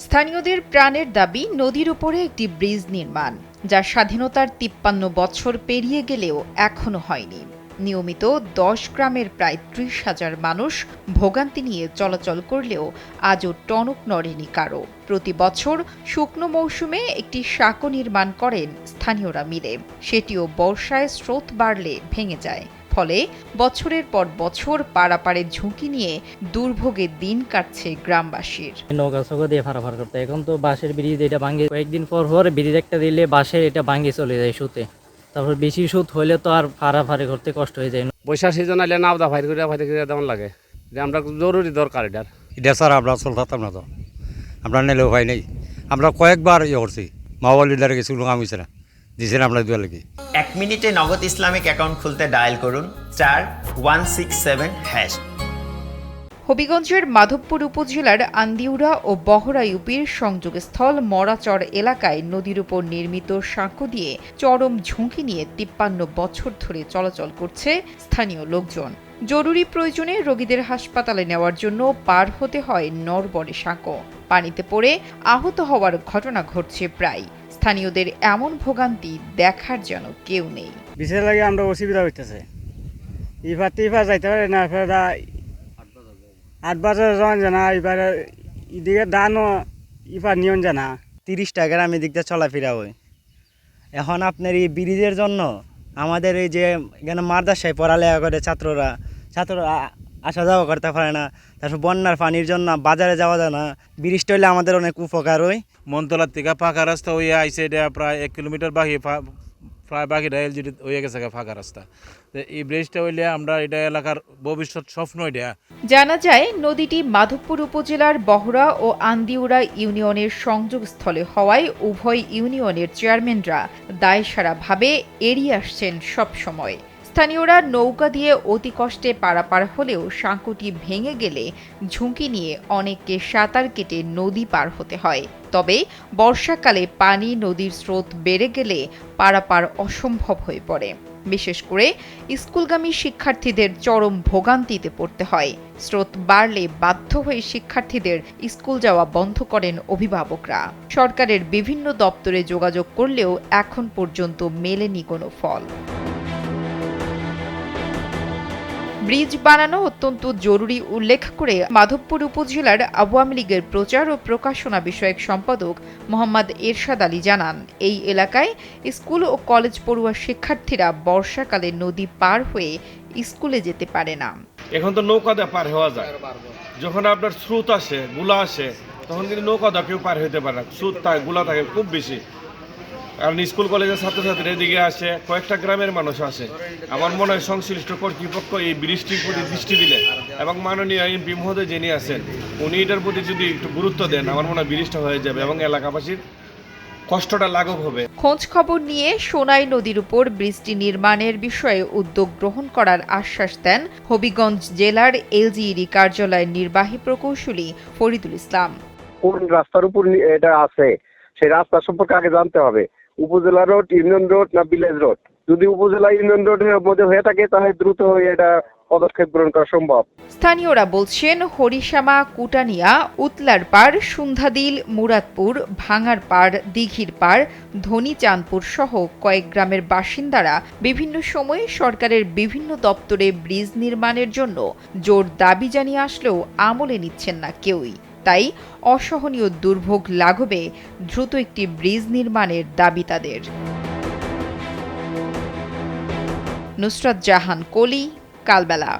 স্থানীয়দের প্রাণের দাবি, নদীর উপরে একটি ব্রিজ নির্মাণ, যা স্বাধীনতার তিপ্পান্ন বছর পেরিয়ে গেলেও এখনও হয়নি। নিয়মিত দশ গ্রামের প্রায় ত্রিশ হাজার মানুষ ভোগান্তি নিয়ে চলাচল করলেও আজও টনক নড়েনি কারও। প্রতি বছর শুকনো মৌসুমে একটি সাঁকো নির্মাণ করেন স্থানীয়রা মিলে। সেটিও বর্ষায় স্রোত বাড়লে ভেঙে যায়। ফলে বছরের পর বছর পারাপারে ঝুঁকি নিয়ে দুর্ভোগে দিন কাটছে গ্রামবাসীর। নৌকা চৌকা দিয়ে ফারাফার করতে এখন তো বাঁশের ব্রিজ এটা ভাঙে কয়েকদিন পর পর ব্রিজ একটা দিলে বাঁশের এটা ভাঙে চলে যায় সুতে। তারপর বেশি সুত হলে তো আর ফারাফারি করতে কষ্ট হয়ে যায়। বৈশাখ সিজন আইলে নাওদা ফাইর করে ফাইর করে তেমন লাগে। যে আমরা জরুরি দরকার এটার। এটা স্যার আমরা চলতাম না তো। আমরা নিলেও হয় নাই। আমরা কয়েকবার ইয়ে করছি। মাওয়া লিডারে গেছি আমি না। দিয়েছিলাম আমরা দুয়া লাগি। এক মিনিটে নগদ ইসলামিক অ্যাকাউন্ট খুলতে ডায়াল করুন, চার ওয়ান সিক্স সেভেন হ্যাশ হবিগঞ্জের মাধবপুর উপজেলার আন্দিউরা ও বহরা ইউপির সংযোগস্থল মরাচর এলাকায় নদীর উপর নির্মিত সাঁকো দিয়ে চরম ঝুঁকি নিয়ে তিপ্পান্ন বছর ধরে চলাচল করছে স্থানীয় লোকজন। জরুরি প্রয়োজনে রোগীদের হাসপাতালে নেওয়ার জন্য পার হতে হয় নরবরে সাঁকো। পানিতে পড়ে আহত হওয়ার ঘটনা ঘটছে প্রায়। স্থানীয়দের এমন ভোগান্তি দেখার যেন কেউ নেই। বিশেষ লাগে আমরা অসুবিধা হইতেছে। ইফার টিফার যাইতে পারে না আট বছর জন জানা এবারে এদিকে দানও ইফার নিয়ন জানা। তিরিশটা গ্রামে দিকটা চলাফেরা হয়। এখন আপনার এই ব্রিজের জন্য আমাদের এই যে এখানে মাদ্রাসায় পড়ালেখা করে ছাত্ররা ছাত্ররা আসা যাওয়া করতে পারে না। তারপর বন্যার পানির জন্য বাজারে যাওয়া যায় না। ব্রিজটা হলে আমাদের অনেক উপকার হয়। মনতলার থেকে ফাঁকা রাস্তা হইয়া আইসে এটা প্রায় এক কিলোমিটার বাকি প্রায় বাকিটা এলজিডি হয়ে গেছে ফাঁকা রাস্তা। এই ব্রিজটা হইলে আমরা এটা এলাকার ভবিষ্যৎ স্বপ্ন এটা। জানা যায়, নদীটি মাধবপুর উপজেলার বহরা ও আন্দিউরা ইউনিয়নের সংযোগস্থলে হওয়ায় উভয় ইউনিয়নের চেয়ারম্যানরা দায়সারাভাবে এড়িয়ে আসছেন সব সময় স্থানীয়রা নৌকা দিয়ে অতি কষ্টে পারাপার হলেও সাঁকুটি ভেঙে গেলে ঝুঁকি নিয়ে অনেককে সাঁতার কেটে নদী পার হতে হয়। তবে বর্ষাকালে পানি নদীর স্রোত বেড়ে গেলে পারাপার অসম্ভব হয়ে পড়ে। বিশেষ করে স্কুলগামী শিক্ষার্থীদের চরম ভোগান্তিতে পড়তে হয়। স্রোত বাড়লে বাধ্য হয়ে শিক্ষার্থীদের স্কুল যাওয়া বন্ধ করেন অভিভাবকরা। সরকারের বিভিন্ন দপ্তরে যোগাযোগ করলেও এখন পর্যন্ত মেলেনি কোনো ফল। ব্রিজ বানানো অত্যন্ত জরুরি উল্লেখ করে মাধবপুর উপজেলার আওয়ামী লীগের প্রচার ও প্রকাশনা বিষয়ক সম্পাদক মোহাম্মদ এরশাদ আলী জানান, এই এলাকায় স্কুল ও কলেজ পড়ুয়া শিক্ষার্থীরা বর্ষাকালে নদী পার হয়ে স্কুলে যেতে পারে না। এখন তো নৌকা দিয়ে পার হওয়া যায়। যখন আপনার স্রোত আসে, গুলা আসে, তখন কিন্তু নৌকা দিয়ে কেউ পার হইতে পারে না। স্রোত থাকে, গুলা থাকে, খুব বেশি। কারণ স্কুল কলেজের ছাত্রছাত্রীরা এদিকে আসে কয়েকটা গ্রামের মানুষ আসে। আমার মনে হয় সংশ্লিষ্ট কর্তৃপক্ষ এই বৃষ্টির প্রতি দৃষ্টি দিলে এবং মাননীয় এমপি মহোদয় যিনি আছেন উনি এটার প্রতি যদি একটু গুরুত্ব দেন আমার মনে হয় বৃষ্টি হয়ে যাবে এবং এলাকাবাসীর কষ্টটা লাঘব হবে। খোঁজ খবর নিয়ে সোনাই নদীর উপর বৃষ্টি নির্মাণের বিষয়ে উদ্যোগ গ্রহণ করার আশ্বাস দেন হবিগঞ্জ জেলার এলজিইডি কার্যালয়ের নির্বাহী প্রকৌশলী ফরিদুল ইসলাম। কোন রাস্তার উপর এটা আছে সেই রাস্তা সম্পর্কে আগে জানতে হবে। উপজেলা রোড, ইউনিয়ন রোড না ভিলেজ রোড? যদি উপজেলা, ইউনিয়ন রোডের মধ্যে হয়ে থাকে, তাহলে দ্রুত এটা পদক্ষেপ গ্রহণ করা সম্ভব। স্থানীয়রা বলছেন, হরিশ্যামা, কুটানিয়া, উতলার পাড়, সুন্ধাদিল, মুরাদপুর, ভাঙার পাড়, দিঘির পাড়, ধনীচাঁদপুর সহ কয়েক গ্রামের বাসিন্দারা বিভিন্ন সময়ে সরকারের বিভিন্ন দপ্তরে ব্রিজ নির্মাণের জন্য জোর দাবি জানিয়ে আসলেও আমলে নিচ্ছেন না কেউই। তাই অসহনীয় দুর্ভোগ লাঘবে দ্রুত একটি ব্রিজ নির্মাণের দাবি তাদের। নুসরাত জাহান কলি কালবেলা।